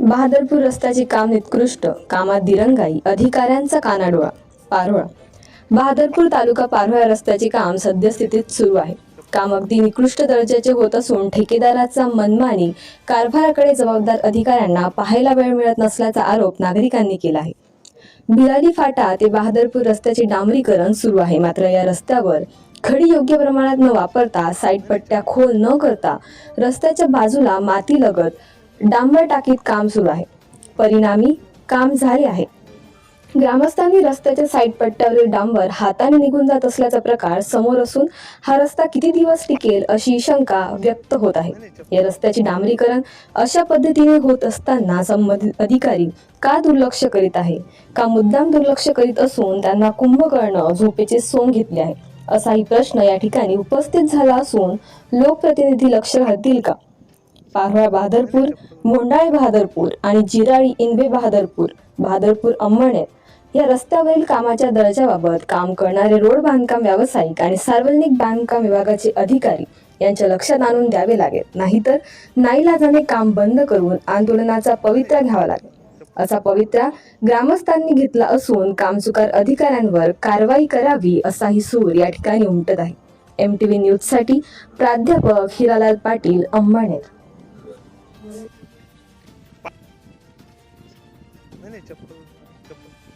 बहादरपूर रस्त्याचे काम निकृष्ट कामात दिरंगाई अधिकाऱ्यांचा कानाडोळा पारोळा. बहादरपूर तालुका पारोळा रस्त्याचे काम सद्यस्थितीत सुरू आहे. काम अगदी निकृष्ट दर्जाचे होत असून ठेकेदाराचा मनमानी कारभाराकडे जबाबदार अधिकाऱ्यांना पाहायला वेळ मिळत नसल्याचा आरोप नागरिकांनी केला आहे. बिराली फाटा ते बहादरपूर रस्त्याचे डांबरीकरण सुरू आहे. मात्र या रस्त्यावर खडी योग्य प्रमाणात न वापरता साईड पट्ट्या खोल न करता रस्त्याच्या बाजूला माती लगत डांबर टाकीत काम सुरू आहे. परिणामी काम झाले आहे. ग्रामस्थांनी रस्त्याच्या साईड पट्ट्यावरील डांबर हाताने निघून जात असल्याचा प्रकार समोर असून हा रस्ता किती दिवस टिकेल अशी शंका व्यक्त होत आहे. या रस्त्याचे डांबरीकरण अशा पद्धतीने होत असताना संबंधित अधिकारी का दुर्लक्ष करीत आहे? का मुद्दाम दुर्लक्ष करीत असून त्यांना कुंभकर्ण झोपेचे सोंग घेतले आहे? असाही प्रश्न या ठिकाणी उपस्थित झाला असून लोकप्रतिनिधी लक्ष घालतील का? पारवा बहादरपूर मोंडाळे बहादरपूर आणि जिराळी इनबे बहादरपूर बहादरपूर अंमळनेर या रस्त्यावरील कामाच्या दर्जाबाबत काम करणारे रोड बांधकाम व्यावसायिक आणि सार्वजनिक बांधकाम विभागाचे अधिकारी यांच्या लक्षात आणून द्यावे लागेल. नाहीतर नाईलाजाने काम बंद करून आंदोलनाचा पवित्रा घ्यावा लागेल. असा पवित्रा ग्रामस्थांनी घेतला असून कामचुकार अधिकाऱ्यांवर कारवाई करावी असाही सूर या ठिकाणी उमटत आहे. एम टी व्ही न्यूजसाठी प्राध्यापक हिरालाल पाटील अंबळनेर नाही नाही चप्पल चप्पल